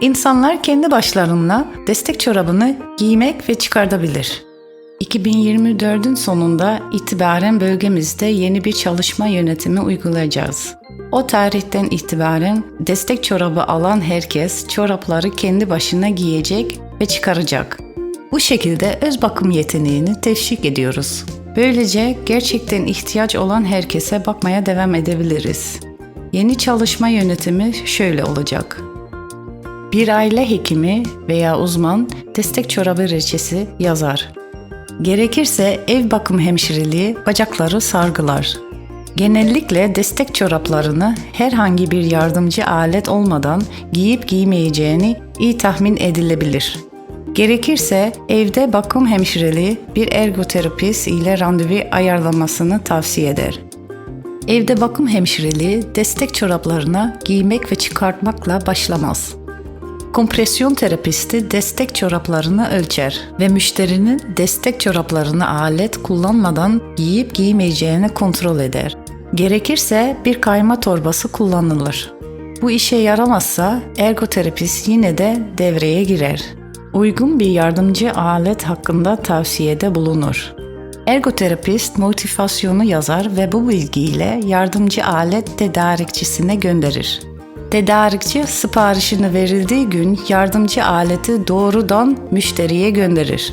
İnsanlar kendi başlarına destek çorabını giymek ve çıkartabilir. 2024'ün sonunda itibaren bölgemizde yeni bir çalışma yönetimi uygulayacağız. O tarihten itibaren destek çorabı alan herkes çorapları kendi başına giyecek ve çıkaracak. Bu şekilde öz bakım yeteneğini teşvik ediyoruz. Böylece gerçekten ihtiyaç olan herkese bakmaya devam edebiliriz. Yeni çalışma yönetimi şöyle olacak. Bir aile hekimi veya uzman destek çorabı reçesi yazar. Gerekirse ev bakım hemşireliği bacakları sargılar. Genellikle destek çoraplarını herhangi bir yardımcı alet olmadan giyip giymeyeceğini iyi tahmin edilebilir. Gerekirse evde bakım hemşireliği bir ergoterapist ile randevu ayarlamasını tavsiye eder. Evde bakım hemşireliği destek çoraplarına giymek ve çıkartmakla başlamaz. Kompresyon terapisti destek çoraplarını ölçer ve müşterinin destek çoraplarını alet kullanmadan giyip giymeyeceğini kontrol eder. Gerekirse bir kayma torbası kullanılır. Bu işe yaramazsa ergoterapist yine de devreye girer. Uygun bir yardımcı alet hakkında tavsiyede bulunur. Ergoterapist motivasyonu yazar ve bu bilgiyle yardımcı alet tedarikçisine gönderir. Tedarikçi siparişini verildiği gün yardımcı aleti doğrudan müşteriye gönderir.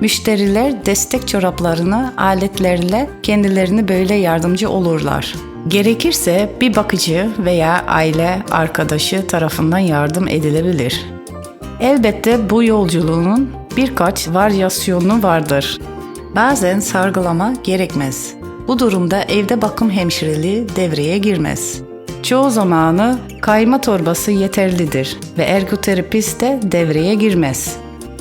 Müşteriler destek çoraplarını aletlerle kendilerini böyle yardımcı olurlar. Gerekirse bir bakıcı veya aile arkadaşı tarafından yardım edilebilir. Elbette bu yolculuğun birkaç varyasyonu vardır. Bazen sargılama gerekmez. Bu durumda evde bakım hemşireliği devreye girmez. Çoğu zamanı kayma torbası yeterlidir ve ergoterapist de devreye girmez.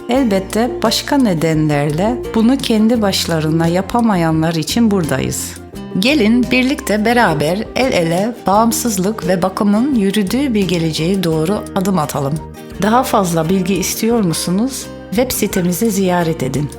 Elbette başka nedenlerle bunu kendi başlarına yapamayanlar için buradayız. Gelin birlikte beraber el ele bağımsızlık ve bakımın yürüdüğü bir geleceğe doğru adım atalım. Daha fazla bilgi istiyor musunuz? Web sitemizi ziyaret edin.